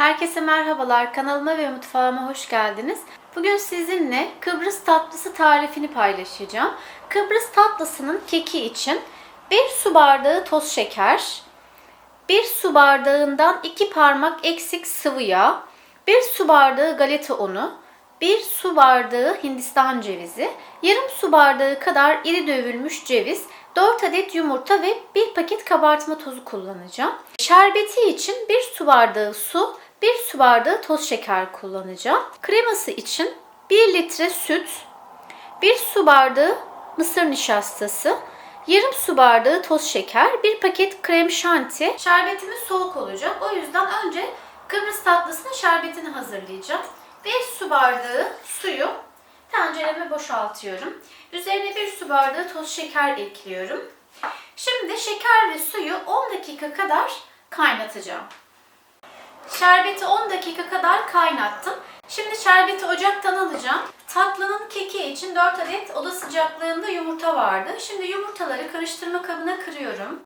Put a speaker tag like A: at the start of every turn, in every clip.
A: Herkese merhabalar. Kanalıma ve mutfağıma hoş geldiniz. Bugün sizinle Kıbrıs tatlısı tarifini paylaşacağım. Kıbrıs tatlısının keki için 1 su bardağı toz şeker, 1 su bardağından 2 parmak eksik sıvı yağ, 1 su bardağı galeta unu, 1 su bardağı hindistan cevizi, yarım su bardağı kadar iri dövülmüş ceviz, 4 adet yumurta ve 1 paket kabartma tozu kullanacağım. Şerbeti için 1 su bardağı su, 1 su bardağı toz şeker kullanacağım. Kreması için 1 litre süt, 1 su bardağı mısır nişastası, yarım su bardağı toz şeker, 1 paket krem şanti. Şerbetimiz soğuk olacak. O yüzden önce Kıbrıs tatlısının şerbetini hazırlayacağım. 1 su bardağı suyu tencereme boşaltıyorum. Üzerine 1 su bardağı toz şeker ekliyorum. Şimdi şeker ve suyu 10 dakika kadar kaynatacağım. Şerbeti 10 dakika kadar kaynattım. Şimdi şerbeti ocaktan alacağım. Tatlının keki için 4 adet oda sıcaklığında yumurta vardı. Şimdi yumurtaları karıştırma kabına kırıyorum.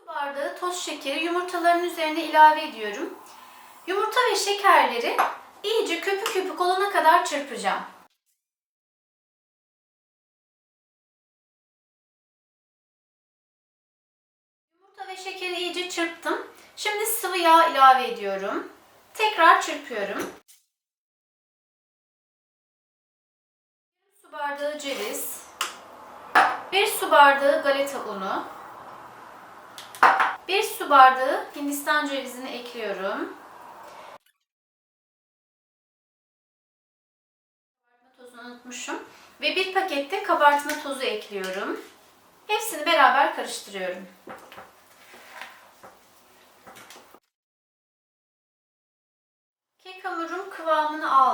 A: Su bardağı toz şekeri yumurtaların üzerine ilave ediyorum. Yumurta ve şekerleri iyice köpük köpük olana kadar çırpacağım. Ve şekeri iyice çırptım. Şimdi sıvı yağ ilave ediyorum. Tekrar çırpıyorum. Su bardağı ceviz. Bir su bardağı galeta unu. Bir su bardağı hindistan cevizini ekliyorum. Kabartma tozunu unutmuşum. Ve bir pakette kabartma tozu ekliyorum. Hepsini beraber karıştırıyorum.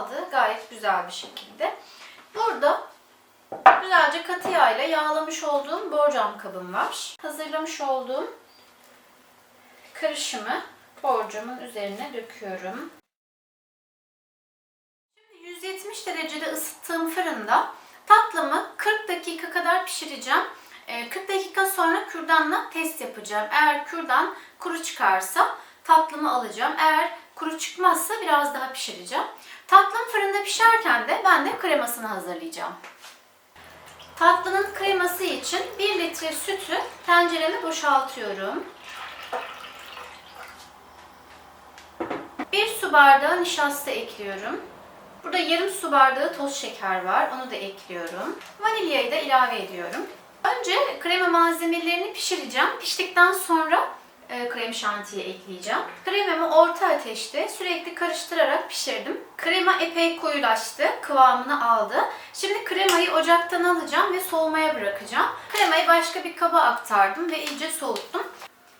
A: Aldı. Gayet güzel bir şekilde. Burada güzelce katı yağ ile yağlamış olduğum borcam kabım var. Hazırlamış olduğum karışımı borcamın üzerine döküyorum. Şimdi 170 derecede ısıttığım fırında tatlımı 40 dakika kadar pişireceğim. 40 dakika sonra kürdanla test yapacağım. Eğer kürdan kuru çıkarsa tatlımı alacağım. Eğer kuru çıkmazsa biraz daha pişireceğim. Tatlım fırında pişerken de ben de kremasını hazırlayacağım. Tatlının kreması için 1 litre sütü tencereme boşaltıyorum. 1 su bardağı nişasta ekliyorum. Burada yarım su bardağı toz şeker var. Onu da ekliyorum. Vanilyayı da ilave ediyorum. Önce krema malzemelerini pişireceğim. Piştikten sonra krem şantiyi ekleyeceğim. Kremamı orta ateşte sürekli karıştırarak pişirdim. Krema epey koyulaştı, kıvamını aldı. Şimdi kremayı ocaktan alacağım ve soğumaya bırakacağım. Kremayı başka bir kaba aktardım ve iyice soğuttum.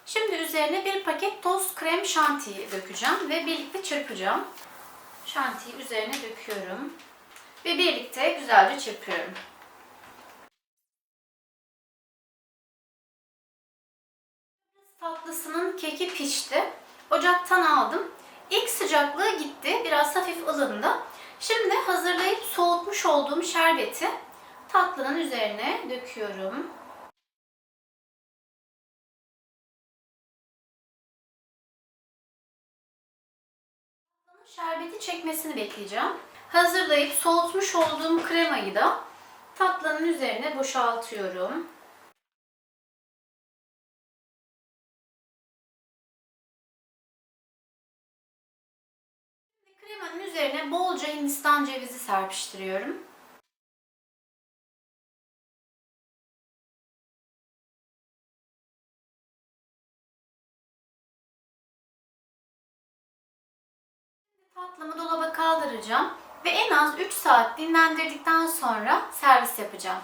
A: Şimdi üzerine bir paket toz krem şantiyi dökeceğim ve birlikte çırpacağım. Şantiyi üzerine döküyorum ve birlikte güzelce çırpıyorum. Tatlısının keki pişti. Ocaktan aldım. İlk sıcaklığı gitti. Biraz hafif ılındı. Şimdi hazırlayıp soğutmuş olduğum şerbeti tatlının üzerine döküyorum. Şerbeti çekmesini bekleyeceğim. Hazırlayıp soğutmuş olduğum kremayı da tatlının üzerine boşaltıyorum. Kremanın üzerine bolca hindistan cevizi serpiştiriyorum. Tatlımı dolaba kaldıracağım ve en az 3 saat dinlendirdikten sonra servis yapacağım.